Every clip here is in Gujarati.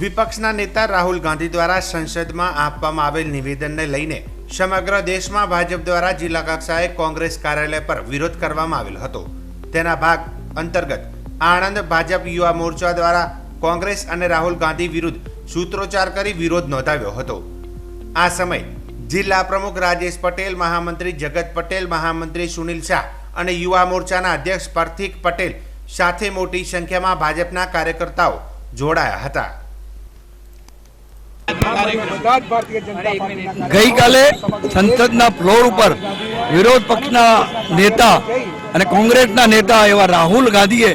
વિપક્ષના નેતા રાહુલ ગાંધી દ્વારા સંસદમાં આપવામાં આવેલ નિવેદનને લઈને સમગ્ર દેશમાં ભાજપ દ્વારા જિલ્લા કક્ષાએ કોંગ્રેસ કાર્યાલય પર વિરોધ કરવામાં આવેલ હતો. તેના ભાગ અંતર્ગત આણંદ ભાજપ યુવા મોરચા દ્વારા કોંગ્રેસ અને રાહુલ ગાંધી વિરુદ્ધ સૂત્રોચ્ચાર કરી વિરોધ નોંધાવ્યો હતો. આ સમય જિલ્લા પ્રમુખ રાજેશ પટેલ, મહામંત્રી જગત પટેલ, મહામંત્રી સુનિલ શાહ અને યુવા મોરચાના અધ્યક્ષ પાર્થિક પટેલ સાથે મોટી સંખ્યામાં ભાજપના કાર્યકર્તાઓ જોડાયા હતા. ગઈકાલે સંસદના ફ્લોર ઉપર વિરોધ પક્ષના નેતા અને કોંગ્રેસના નેતા એવા રાહુલ ગાંધીએ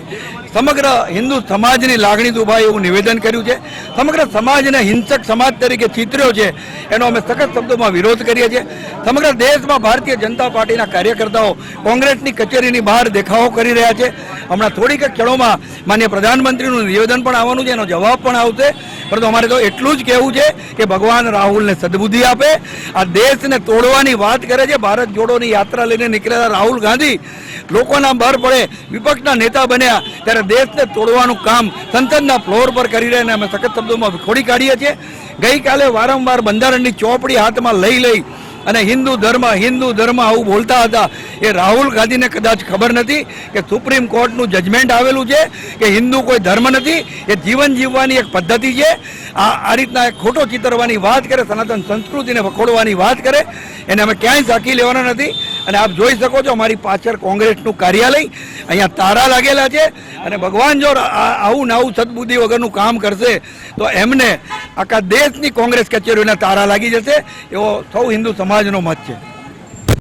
સમગ્ર હિન્દુ સમાજની લાગણી દુભાય એવું નિવેદન કર્યું છે. સમગ્ર સમાજને હિંસક સમાજ તરીકે ચિતર્યો છે. એનો અમે સખત શબ્દોમાં વિરોધ કરીએ છીએ. સમગ્ર દેશમાં ભારતીય જનતા પાર્ટીના કાર્યકર્તાઓ કોંગ્રેસની કચેરીની બહાર દેખાવો કરી રહ્યા છે. હમણાં થોડીક ક્ષણોમાં માન્ય પ્રધાનમંત્રીનું નિવેદન પણ આવવાનું છે, એનો જવાબ પણ આવશે. પરંતુ અમારે તો એટલું જ કહેવું છે કે ભગવાન રાહુલને સદબુદ્ધિ આપે. આ દેશને તોડવાની વાત કરે છે, ભારત જોડોની યાત્રા લઈને નીકળેલા રાહુલ ગાંધી. લોકોના બર પડે, વિપક્ષના નેતા બન્યા, ત્યારે દેશને તોડવાનું કામ સંસદના ફ્લોર પર કરી રહ્યા અમે સખત શબ્દોમાં ખોડી કાઢીએ છીએ. ગઈકાલે વારંવાર બંધારણની ચોપડી હાથમાં લઈ લઈ અને હિન્દુ ધર્મ હિન્દુ ધર્મ આવું બોલતા હતા. એ રાહુલ ગાંધીને કદાચ ખબર નથી કે સુપ્રીમ કોર્ટનું જજમેન્ટ આવેલું છે કે હિન્દુ કોઈ ધર્મ નથી. એ જીવન જીવવાની એક પદ્ધતિ છે. આ આ રીતના એક ખોટો ચિતરવાની વાત કરે, સનાતન સંસ્કૃતિને વખોડવાની વાત કરે. એને અમે ક્યાંય ઝાંકી લેવાના નથી. અને આપ જોઈ શકો છો અમારી પાછળ કોંગ્રેસનું કાર્યાલય, અહીંયા તારા લાગેલા છે અને ભગવાન જો આવું નાવું સદબુદ્ધિ વગરનું કામ કરશે, તો એમને આખા દેશની કોંગ્રેસ કચેરીઓના તારા લાગી જશે, એવો સૌ હિન્દુ સમાજનો મત છે.